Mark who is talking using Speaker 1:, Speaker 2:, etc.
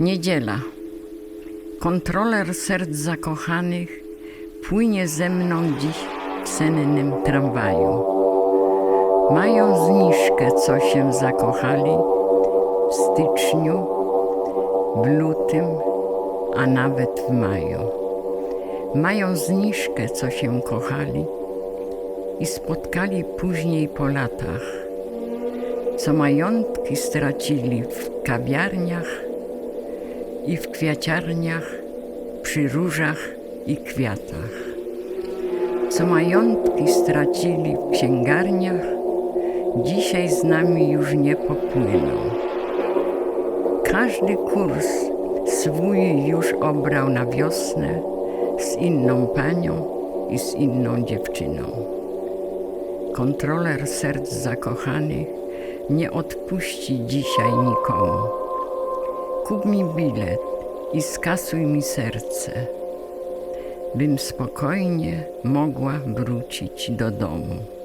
Speaker 1: Niedziela. Kontroler serc zakochanych płynie ze mną dziś w sennym tramwaju. Mają zniżkę, co się zakochali w styczniu, w lutym, a nawet w maju. Mają zniżkę, co się kochali i spotkali później po latach, co majątki stracili w kawiarniach i w kwiaciarniach, przy różach i kwiatach. Co majątki stracili w księgarniach, dzisiaj z nami już nie popłyną. Każdy kurs swój już obrał na wiosnę z inną panią i z inną dziewczyną. Kontroler serc zakochanych nie odpuści dzisiaj nikomu. Kup mi bilet i skasuj mi serce, bym spokojnie mogła wrócić do domu.